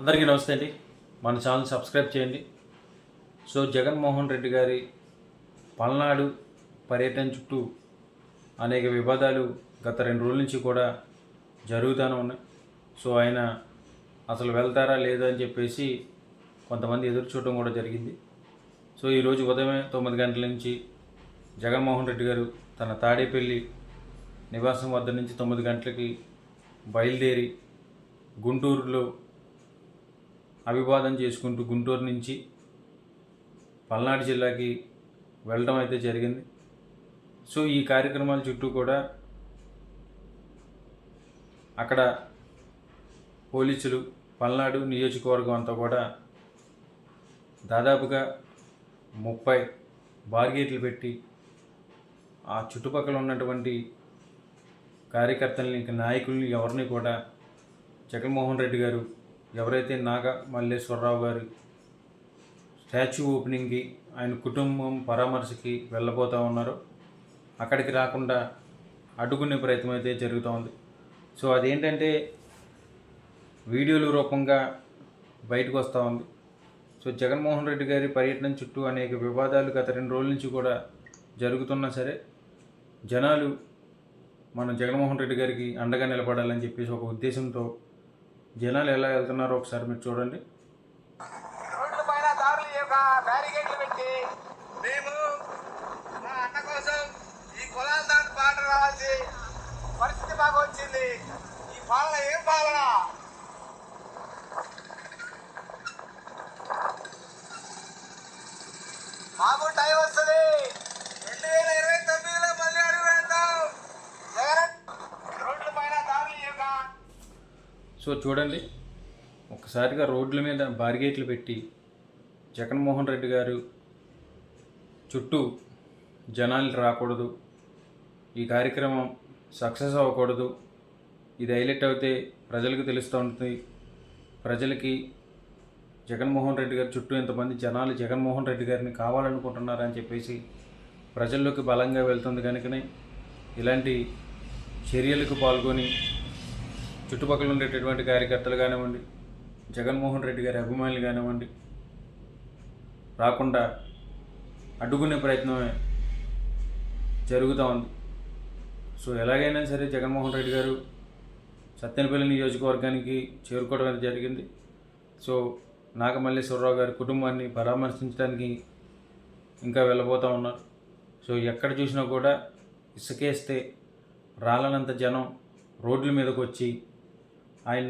అందరికీ నమస్తే అండి. మన ఛానల్ సబ్స్క్రైబ్ చేయండి. సో జగన్మోహన్ రెడ్డి గారి పల్నాడు పర్యటన చుట్టూ అనేక వివాదాలు గత రెండు రోజుల నుంచి కూడా జరుగుతూనే ఉన్నాయి. సో ఆయన అసలు వెళ్తారా లేదా అని చెప్పేసి కొంతమంది ఎదురు చూడటం కూడా జరిగింది. సో ఈరోజు ఉదయం తొమ్మిది గంటల నుంచి జగన్మోహన్ రెడ్డి గారు తన తాడేపల్లి నివాసం వద్ద నుంచి తొమ్మిది గంటలకి బయలుదేరి గుంటూరులో అభివాదం చేసుకుంటూ గుంటూరు నుంచి పల్నాడు జిల్లాకి వెళ్ళడం అయితే జరిగింది. సో ఈ కార్యక్రమాల చుట్టూ కూడా అక్కడ పోలీసులు పల్నాడు నియోజకవర్గం అంతా కూడా దాదాపుగా ముప్పై బార్గేట్లు పెట్టి ఆ చుట్టుపక్కల ఉన్నటువంటి కార్యకర్తల్ని ఇంకా నాయకుల్ని ఎవరిని కూడా జగన్మోహన్ రెడ్డి గారు ఎవరైతే నాగ మల్లేశ్వరరావు గారు స్టాచ్యూ ఓపెనింగ్కి ఆయన కుటుంబం పరామర్శకి వెళ్ళబోతూ ఉన్నారో అక్కడికి రాకుండా అడ్డుకునే ప్రయత్నం అయితే జరుగుతోంది సో అదేంటంటే వీడియోల రూపంగా బయటకు వస్తూ ఉంది. సో జగన్మోహన్ రెడ్డి గారి పర్యటన చుట్టూ అనేక వివాదాలు గత రెండు రోజుల నుంచి కూడా జరుగుతున్నా సరే జనాలు మన జగన్మోహన్ రెడ్డి గారికి అండగా నిలబడాలని చెప్పేసి ఒక ఉద్దేశంతో జనాలు ఎలా వెళ్తున్నారో ఒకసారి మీరు చూడండి. రోడ్ల పైన దారులు యొక్క బ్యారికేడ్లు పెట్టి మేము మా అన్న కోసం ఈ కులాల దాటి పాట రావాల్సి పరిస్థితి బాగా వచ్చింది. ఈ పాలన ఏం పాలన మాకు టైం వస్తుంది రెండు వేల ఇరవై తొమ్మిదిలో మళ్ళీ అడుగు వేద్దాం జగన్ రోడ్ల పైన దారులు యొక్క సో చూడండి ఒకసారిగా రోడ్ల మీద బారిగేట్లు పెట్టి జగన్మోహన్ రెడ్డి గారు చుట్టూ జనాలు రాకూడదు ఈ కార్యక్రమం సక్సెస్ అవ్వకూడదు ఇది హైలైట్ అయితే ప్రజలకు తెలుస్తూ ఉంటుంది. ప్రజలకి జగన్మోహన్ రెడ్డి గారి చుట్టూ ఎంతమంది జనాలు జగన్మోహన్ రెడ్డి గారిని కావాలనుకుంటున్నారని చెప్పేసి ప్రజల్లోకి బలంగా వెళ్తుంది కనుకనే ఇలాంటి చర్యలకు పాల్గొని చుట్టుపక్కల ఉండేటటువంటి కార్యకర్తలు కానివ్వండి జగన్మోహన్ రెడ్డి గారి అభిమానులు కానివ్వండి రాకుండా అడ్డుకునే ప్రయత్నమే జరుగుతూ ఉంది. సో ఎలాగైనా సరే జగన్మోహన్ రెడ్డి గారు సత్యనపల్లి నియోజకవర్గానికి చేరుకోవడం అనేది జరిగింది. సో నాగమల్లేశ్వరరావు గారి కుటుంబాన్ని పరామర్శించడానికి ఇంకా వెళ్ళబోతూ ఉన్నారు. సో ఎక్కడ చూసినా కూడా ఇసుకేస్తే రాలనంత జనం రోడ్ల మీదకి వచ్చి ఆయన్ని